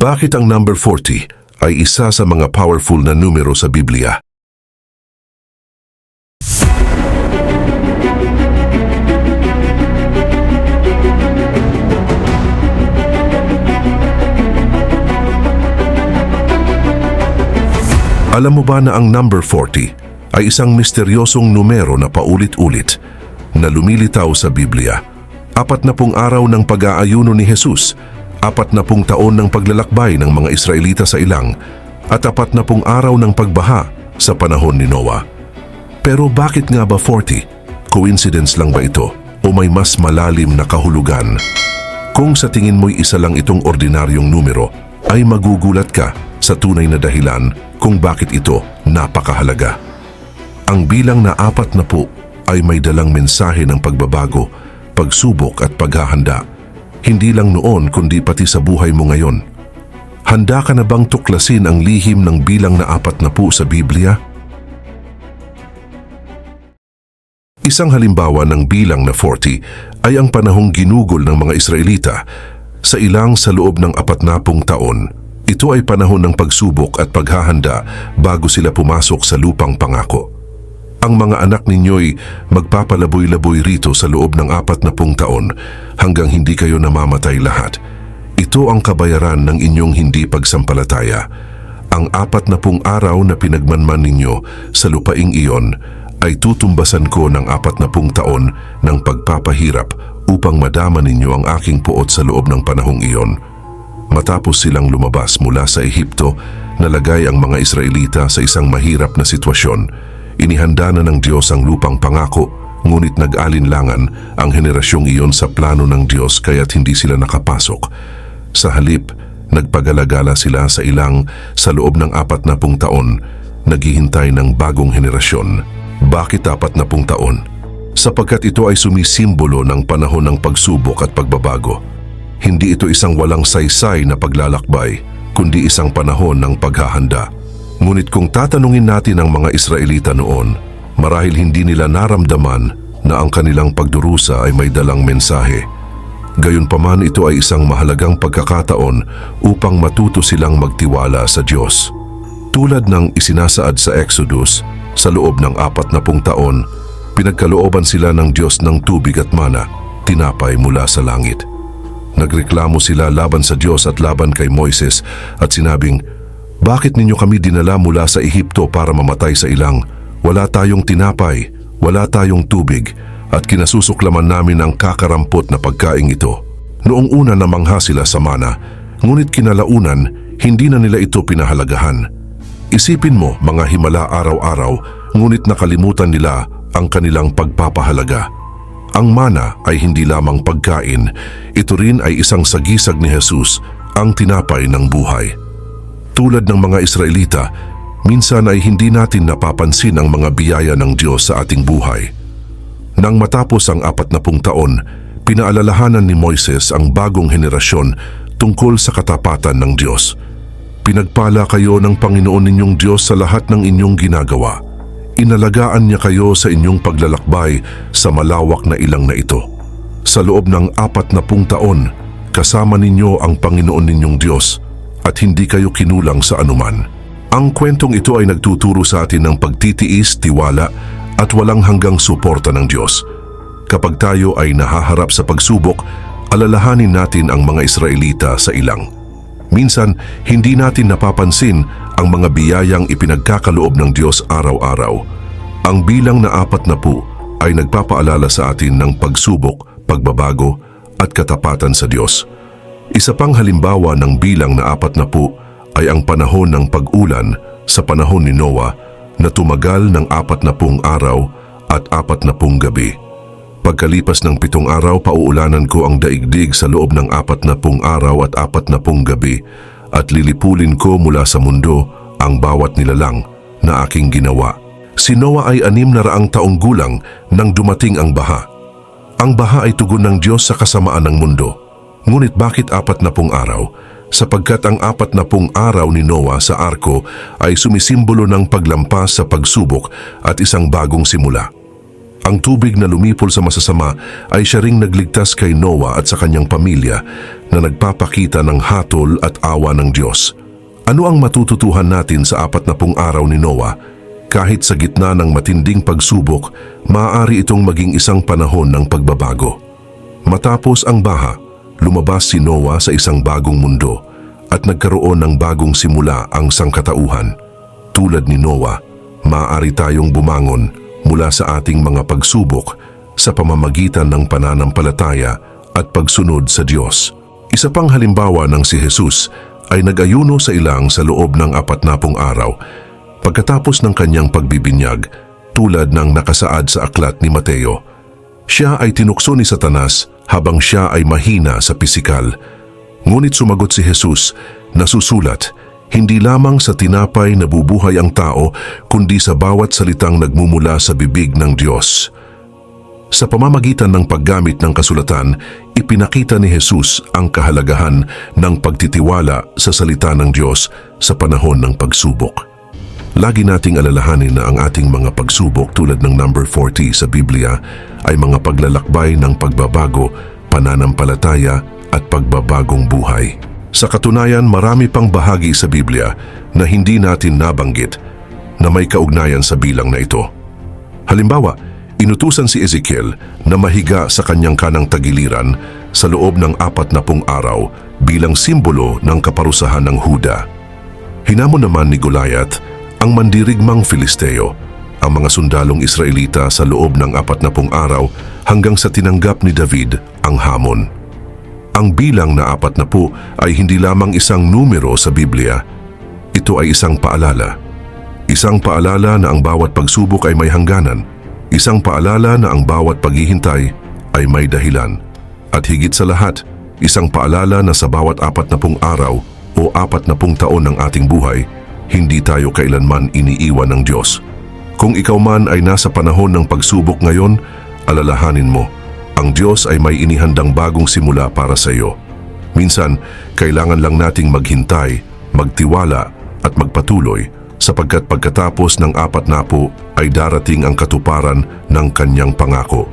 Bakit ang number 40 ay isa sa mga powerful na numero sa Biblia? Alam mo ba na ang number 40 ay isang misteryosong numero na paulit-ulit na lumilitaw sa Biblia? Apat na pung araw ng pag-aayuno ni Jesus, apat na pung taon ng paglalakbay ng mga Israelita sa ilang, at apat na pung araw ng pagbaha sa panahon ni Noah. Pero bakit nga ba 40? Coincidence lang ba ito o may mas malalim na kahulugan? Kung sa tingin mo'y isa lang itong ordinaryong numero, ay magugulat ka sa tunay na dahilan kung bakit ito napakahalaga. Ang bilang na apat na po ay may dalang mensahe ng pagbabago, pagsubok at paghahanda. Hindi lang noon kundi pati sa buhay mo ngayon. Handa ka na bang tuklasin ang lihim ng bilang na apat na po sa Biblia? Isang halimbawa ng bilang na 40 ay ang panahong ginugol ng mga Israelita sa ilang sa loob ng apat na pung taon. Ito ay panahon ng pagsubok at paghahanda bago sila pumasok sa lupang pangako. Ang mga anak ninyo'y magpapalaboy-laboy rito sa loob ng apat na pung taon hanggang hindi kayo namamatay lahat. Ito ang kabayaran ng inyong hindi pagsampalataya. Ang apat na pung araw na pinagmanman ninyo sa lupaing iyon ay tutumbasan ko ng apat na pung taon ng pagpapahirap upang madama ninyo ang aking puot sa loob ng panahong iyon. Matapos silang lumabas mula sa Ehipto, nalagay ang mga Israelita sa isang mahirap na sitwasyon. Inihanda na ng Diyos ang lupang pangako, ngunit nag-alinlangan ang henerasyong iyon sa plano ng Diyos kaya't hindi sila nakapasok. Sa halip, nagpagalagala sila sa ilang sa loob ng apat na pung taon, naghihintay ng bagong henerasyon. Bakit apat na pung taon? Sapagkat ito ay sumisimbolo ng panahon ng pagsubok at pagbabago. Hindi ito isang walang saysay na paglalakbay, kundi isang panahon ng paghahanda. Ngunit kung tatanungin natin ang mga Israelita noon, marahil hindi nila naramdaman na ang kanilang pagdurusa ay may dalang mensahe. Gayunpaman ito ay isang mahalagang pagkakataon upang matuto silang magtiwala sa Diyos. Tulad ng isinasaad sa Exodus, sa loob ng apat na pung taon, pinagkalooban sila ng Diyos ng tubig at mana, tinapay mula sa langit. Nagreklamo sila laban sa Diyos at laban kay Moises at sinabing, Bakit ninyo kami dinala mula sa Ehipto para mamatay sa ilang? Wala tayong tinapay, wala tayong tubig, at kinasusuklaman namin ang kakarampot na pagkaing ito. Noong una namangha sila sa mana, ngunit kinalaunan, hindi na nila ito pinahalagahan. Isipin mo mga himala araw-araw, ngunit nakalimutan nila ang kanilang pagpapahalaga. Ang mana ay hindi lamang pagkain, ito rin ay isang sagisag ni Jesus, ang tinapay ng buhay. Tulad ng mga Israelita, minsan ay hindi natin napapansin ang mga biyaya ng Diyos sa ating buhay. Nang matapos ang apat na pung taon, pinaalalahanan ni Moises ang bagong henerasyon tungkol sa katapatan ng Diyos. Pinagpala kayo ng Panginoon ninyong Diyos sa lahat ng inyong ginagawa. Inalagaan niya kayo sa inyong paglalakbay sa malawak na ilang na ito. Sa loob ng apat na pung taon, kasama ninyo ang Panginoon ninyong Diyos at hindi kayo kinulang sa anuman. Ang kwentong ito ay nagtuturo sa atin ng pagtitiis, tiwala at walang hanggang suporta ng Diyos. Kapag tayo ay nahaharap sa pagsubok, alalahanin natin ang mga Israelita sa ilang. Minsan, hindi natin napapansin ang mga biyayang ipinagkakaloob ng Diyos araw-araw. Ang bilang na apat na po ay nagpapaalala sa atin ng pagsubok, pagbabago at katapatan sa Diyos. Isa pang halimbawa ng bilang na apat na po ay ang panahon ng pag-ulan sa panahon ni Noah na tumagal ng apat na pung araw at apat na pung gabi. Pagkalipas ng pitong araw, pauulanan ko ang daigdig sa loob ng apat na pung araw at apat na pung gabi at lilipulin ko mula sa mundo ang bawat nilalang na aking ginawa. Si Noah ay anim na raang taong gulang nang dumating ang baha. Ang baha ay tugon ng Diyos sa kasamaan ng mundo. Ngunit bakit apat na pung araw? Sapagkat ang apat na pung araw ni Noah sa arko ay sumisimbolo ng paglampas sa pagsubok at isang bagong simula. Ang tubig na lumipol sa masasama ay siya ring nagligtas kay Noah at sa kanyang pamilya na nagpapakita ng hatol at awa ng Diyos. Ano ang matututuhan natin sa apat na pung araw ni Noah? Kahit sa gitna ng matinding pagsubok, maaari itong maging isang panahon ng pagbabago. Matapos ang baha, lumabas si Noah sa isang bagong mundo at nagkaroon ng bagong simula ang sangkatauhan. Tulad ni Noah, maaari tayong bumangon mula sa ating mga pagsubok sa pamamagitan ng pananampalataya at pagsunod sa Diyos. Isa pang halimbawa ng si Jesus ay nag-ayuno sa ilang sa loob ng apat na pung araw pagkatapos ng kanyang pagbibinyag tulad ng nakasaad sa aklat ni Mateo. Siya ay tinukso ni Satanas habang siya ay mahina sa pisikal. Ngunit sumagot si Jesus na susulat, hindi lamang sa tinapay nabubuhay ang tao, kundi sa bawat salitang nagmumula sa bibig ng Diyos. Sa pamamagitan ng paggamit ng kasulatan, ipinakita ni Jesus ang kahalagahan ng pagtitiwala sa salita ng Diyos sa panahon ng pagsubok. Lagi nating alalahanin na ang ating mga pagsubok tulad ng number 40 sa Biblia ay mga paglalakbay ng pagbabago, pananampalataya at pagbabagong buhay. Sa katunayan, marami pang bahagi sa Biblia na hindi natin nabanggit na may kaugnayan sa bilang na ito. Halimbawa, inutusan si Ezekiel na mahiga sa kanyang kanang tagiliran sa loob ng apat na pung araw bilang simbolo ng kaparusahan ng Huda. Hinamon naman ni Goliath ang mandirigmang Filisteo, ang mga sundalong Israelita sa loob ng apat na pung araw hanggang sa tinanggap ni David ang hamon. Ang bilang na apat na po ay hindi lamang isang numero sa Biblia. Ito ay isang paalala. Isang paalala na ang bawat pagsubok ay may hangganan. Isang paalala na ang bawat paghihintay ay may dahilan. At higit sa lahat, isang paalala na sa bawat apat na pung araw o apat na pung taon ng ating buhay, hindi tayo kailanman iniiwan ng Diyos. Kung ikaw man ay nasa panahon ng pagsubok ngayon, alalahanin mo, ang Diyos ay may inihandang bagong simula para sa iyo. Minsan, kailangan lang nating maghintay, magtiwala at magpatuloy sapagkat pagkatapos ng apat na po ay darating ang katuparan ng kanyang pangako.